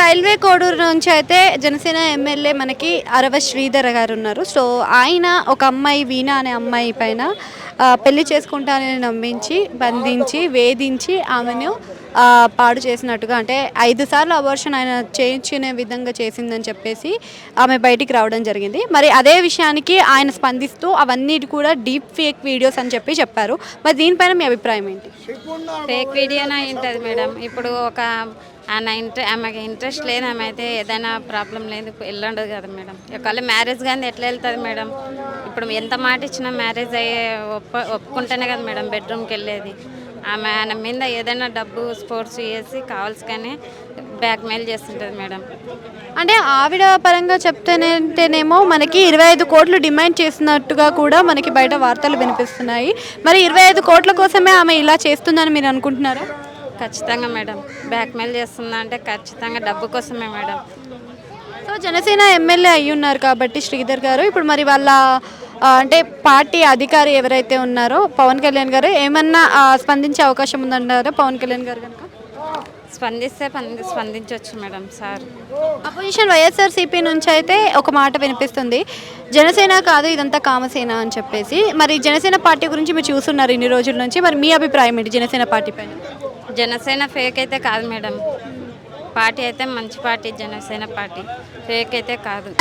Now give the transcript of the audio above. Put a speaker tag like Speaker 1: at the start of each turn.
Speaker 1: Railway Koduru నుంచి అయితే Janasena MLA మనకి అరవ శ్రీధర్ గారు ఉన్నారు. సో ఆయన ఒక అమ్మాయి వీణ అనే అమ్మాయి పైన పెళ్ళి చేసుకుంటానని నమ్మించి బంధించి వేధించి ఆమెను పాడు చేసినట్టుగా అంటే ఐదు సార్లు అబర్షన్ ఆయన చేయించుకునే విధంగా చేసిందని చెప్పేసి ఆమె బయటికి రావడం జరిగింది. మరి అదే విషయానికి ఆయన స్పందిస్తూ అవన్నీ కూడా డీప్ ఫేక్ వీడియోస్ అని చెప్పి చెప్పారు. మరి దీనిపైన మీ అభిప్రాయం ఏంటి?
Speaker 2: ఫేక్ వీడియోనే ఉంటుంది మేడం? ఇప్పుడు ఒక ఆయన ఇంట్రె ఆమెకి ఇంట్రెస్ట్ లేదు ఆమె అయితే ఏదైనా ప్రాబ్లం లేదు వెళ్ళండదు కదా మేడం. ఒకవేళ మ్యారేజ్ కానీ ఎట్లా వెళ్తుంది మేడం? ఇప్పుడు ఎంత మాట ఇచ్చినా మ్యారేజ్ అయ్యే ఒప్ప ఒప్పుకుంటేనే కదా మేడం బెడ్రూమ్కి వెళ్ళేది. ఆమె ఆయన మీద ఏదైనా డబ్బు స్పోర్ట్స్ చేసి కావాల్సి కానీ బ్లాక్మెయిల్ చేస్తుంటుంది మేడం.
Speaker 1: అంటే ఆవిడ పరంగా చెప్తేనేమో మనకి ఇరవై ఐదు కోట్లు డిమాండ్ చేసినట్టుగా కూడా మనకి బయట వార్తలు వినిపిస్తున్నాయి. మరి ఇరవై ఐదు కోట్ల కోసమే ఆమె ఇలా చేస్తుందని మీరు అనుకుంటున్నారా?
Speaker 2: ఖచ్చితంగా మేడం. బ్లాక్మెయిల్ చేస్తుందా అంటే ఖచ్చితంగా డబ్బు కోసమే మేడం.
Speaker 1: సో జనసేన ఎమ్మెల్యే అయి ఉన్నారు కాబట్టి శ్రీధర్ గారు. ఇప్పుడు మరి వాళ్ళ అంటే పార్టీ అధికారి ఎవరైతే ఉన్నారో పవన్ కళ్యాణ్ గారు ఏమన్నా స్పందించే అవకాశం ఉందంటారా పవన్ కళ్యాణ్ గారు కనుక?
Speaker 2: స్పందిస్తే స్పంది స్పందించవచ్చు మేడం సార్.
Speaker 1: అపోజిషన్ వైఎస్ఆర్సీపీ నుంచి అయితే ఒక మాట వినిపిస్తుంది. జనసేన కాదు ఇదంతా కామసేన అని చెప్పేసి. మరి జనసేన పార్టీ గురించి మీరు చూస్తున్నారు ఇన్ని రోజుల నుంచి. మరి మీ అభిప్రాయం ఏంటి జనసేన పార్టీ పైన?
Speaker 2: జనసేన ఫేక్ అయితే కాదు మేడం. పార్టీ అయితే మంచి పార్టీ జనసేన పార్టీ. ఫేక్ అయితే కాదు.